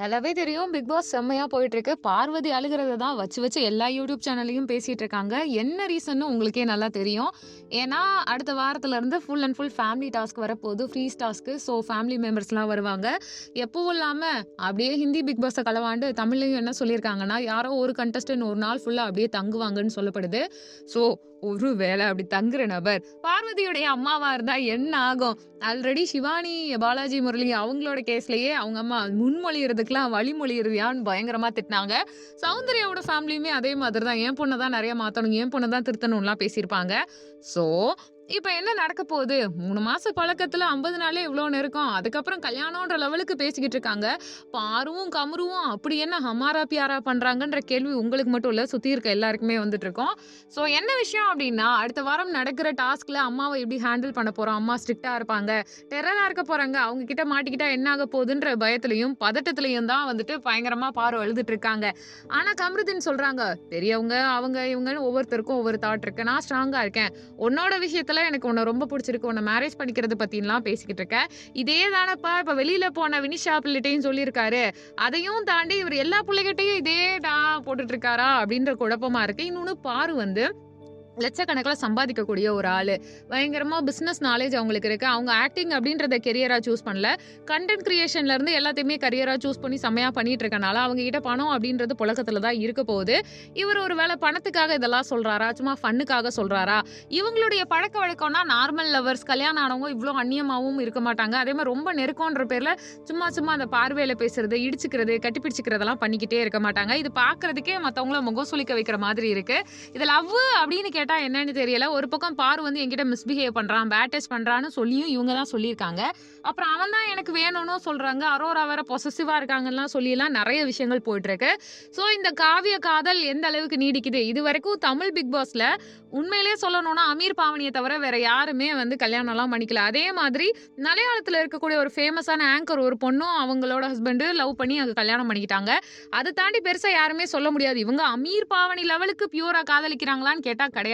நல்லாவே தெரியும் big pass செம்மையா போயிட்டு இருக்கு. பார்வதி அழுகிறத தான் வச்சு வச்சு எல்லா யூடியூப் சேனல்லையும் பேசிட்டு இருக்காங்க. என்ன ரீசன்னு உங்களுக்கே நல்லா தெரியும். ஏன்னா, அடுத்த வாரத்துல இருந்து full and full family task வரப்போகுது. Freeze task. ஸோ ஃபேமிலி மெம்பர்ஸ்லாம் வருவாங்க. எப்பவும் இல்லாம அப்படியே ஹிந்தி பிக் பாஸை களவாண்டு தமிழ்லையும் என்ன சொல்லியிருக்காங்கன்னா, யாரோ ஒரு கண்டஸ்டன்ட் ஒரு நாள் ஃபுல்லா அப்படியே தங்குவாங்கன்னு சொல்லப்படுது. ஸோ ஒரு வேளை அப்படி தங்குற நபர் பார்வதியுடைய அம்மாவா இருந்தா என்ன ஆகும்? ஆல்ரெடி சிவானி, பாலாஜி முரளி அவங்களோட கேஸ்லயே அவங்க அம்மா முன்மொழியறதுக்குலாம் வழிமொழியறியான்னு பயங்கரமா திட்டினாங்க. சௌந்தர்யாவோட ஃபேமிலியுமே அதே மாதிரி தான். என் பொண்ணை தான் நிறைய மாற்றணும் என் பொண்ணை தான் திருத்தணும்லாம் பேசியிருப்பாங்க. ஸோ இப்போ என்ன நடக்க போகுது? மூணு மாச பழக்கத்துல 50 நாளே இவ்வளோன்னு நெருக்கம். அதுக்கப்புறம் கல்யாணம்ன்ற லெவலுக்கு பேசிக்கிட்டு இருக்காங்க. பாருவும், கமருவும் அப்படி என்ன ஹமாரா பியாரா பண்றாங்கன்ற கேள்வி உங்களுக்கு மட்டும் இல்லை சுற்றி இருக்க எல்லாருக்குமே வந்துட்டு இருக்கோம் ஸோ என்ன விஷயம் அப்படின்னா, அடுத்த வாரம் நடக்கிற டாஸ்க்ல அம்மாவை எப்படி ஹேண்டில் பண்ண போறோம்? அம்மா ஸ்ட்ரிக்ட்டா இருப்பாங்க. டெரரா இருக்க போறாங்க. அவங்க கிட்ட மாட்டிக்கிட்டா என்ன ஆக போகுதுன்ற பயத்துலையும் பதட்டத்திலயும் தான் வந்துட்டு பயங்கரமா பாரு அழுதுட்டு இருக்காங்க. ஆனா கமருதீன் சொல்றாங்க, பெரியவங்க, அவங்க இவங்கன்னு ஒவ்வொருத்தருக்கும் ஒவ்வொரு தாட் இருக்கு. நான் ஸ்ட்ராங்கா இருக்கேன். உன்னோட விஷயத்துல எனக்கு உன்ன ரொம்ப பிடிச்சிருக்கு உன்ன மேரேஜ் பண்ணிக்கிறது பத்திலாம் பேசிக்கிட்டு இருக்கேன். இதே தானப்பா இப்ப வெளியில போன வினிஷா பிள்ளைகிட்டையும் சொல்லியிருக்காரு. அதையும் தாண்டி இவர் எல்லா புள்ளைகிட்டயும் இதே தான் போட்டுட்டு இருக்காரா? அப்படின்ற குழப்பமா இருக்கு. இன்னொன்னு பாரு வந்து லட்சக்கணக்கில் சம்பாதிக்கக்கூடிய ஒரு ஆள் பயங்கரமாக பிஸ்னஸ் நாலேஜ் அவங்களுக்கு இருக்குது அவங்க ஆக்டிங் அப்படின்றத கெரியராக சூஸ் பண்ணல. கண்டென்ட் க்ரியேஷன்லேருந்து எல்லாத்தையுமே கரியராக சூஸ் பண்ணி செம்மையாக பண்ணிகிட்டு இருக்கனால, அவங்க கிட்ட பணம் அப்படின்றது புழக்கத்தில் தான் இருக்க போகுது. இவர் ஒரு வேளை பணத்துக்காக இதெல்லாம் சொல்கிறாரா சும்மா ஃபன்னுக்காக சொல்கிறாரா இவங்களுடைய பழக்க வழக்கம்னா நார்மல் லவர்ஸ் கல்யாணம் ஆனவங்க இவ்வளோ அந்நியமாகவும் இருக்க மாட்டாங்க. அதே மாதிரி ரொம்ப நெருக்கம்ன்ற பேரில் சும்மா சும்மா அந்த பார்வையில் பேசுறது, இடிச்சுக்கிறது, கட்டிப்பிடிச்சிக்கிறதெல்லாம் பண்ணிக்கிட்டே இருக்க மாட்டாங்க. இது பார்க்குறதுக்கே மற்றவங்கள முகம் சுளிக்க வைக்கிற மாதிரி இருக்குது இது லவ் அப்படின்னு கேட்டால் என்னன்னு தெரியல. ஒரு பக்கம் பாரு வந்து என்கிட்ட மிஸ்பிஹேவ் பண்றான், பேட் டச் பண்றான்னு சொல்லியும் இவங்க தான் சொல்லியிருக்காங்க. அப்புறம் அவன் தான் எனக்கு வேணும்னு சொல்றாங்க. அரோரா வேற பொசசிவாக இருக்காங்கலாம் சொல்லிலாம் நிறைய விஷயங்கள் போயிட்டுருக்கு ஸோ இந்த காவிய காதல் எந்த அளவுக்கு நீடிக்குது? இது வரைக்கும் தமிழ் பிக் பாஸில் உண்மையிலேயே சொல்லணும்னா அமீர் பாவனியை தவிர வேற யாருமே வந்து கல்யாணம்லாம் பண்ணிக்கல. அதே மாதிரி மலையாளத்தில் இருக்கக்கூடிய ஒரு ஃபேமஸான ஆங்கர் ஒரு பொண்ணும் அவங்களோட ஹஸ்பண்டு லவ் பண்ணி அங்கே கல்யாணம் பண்ணிக்கிட்டாங்க. அதை தாண்டி பெருசாக யாருமே சொல்ல முடியாது. இவங்க அமீர் பாவனி லெவலுக்கு பியூரா காதலிக்கிறாங்களான்னு கேட்டால் கிடையாது.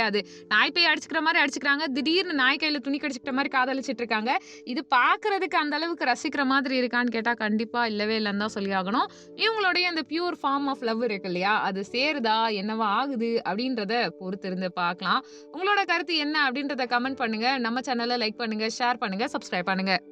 நாய் பேய் அடிச்சுக்கிற மாதிரி அடிச்சுக்கிறாங்க. திடீர்னு நாய் கையில் துணி கடிச்சிக்கிற மாதிரி காதலிச்சிட்டு இருக்காங்க. இது பார்க்கறதுக்கு அந்த அளவுக்கு ரசிக்கிற மாதிரி இருக்கான்னு கேட்டால் கண்டிப்பாக இல்லவே இல்லைன்னு தான் சொல்லி ஆகணும். இவங்களுடைய அந்த பியூர் ஃபார்ம் ஆஃப் லவ் இருக்கு இல்லையா? அது சேருதா? என்னவா ஆகுது? அப்படின்றத பொறுத்து இருந்து பார்க்கலாம். உங்களோட கருத்து என்ன அப்படின்றத கமெண்ட் பண்ணுங்க. நம்ம சேனல லைக் பண்ணுங்க, ஷேர் பண்ணுங்க, சப்ஸ்கிரைப் பண்ணுங்க.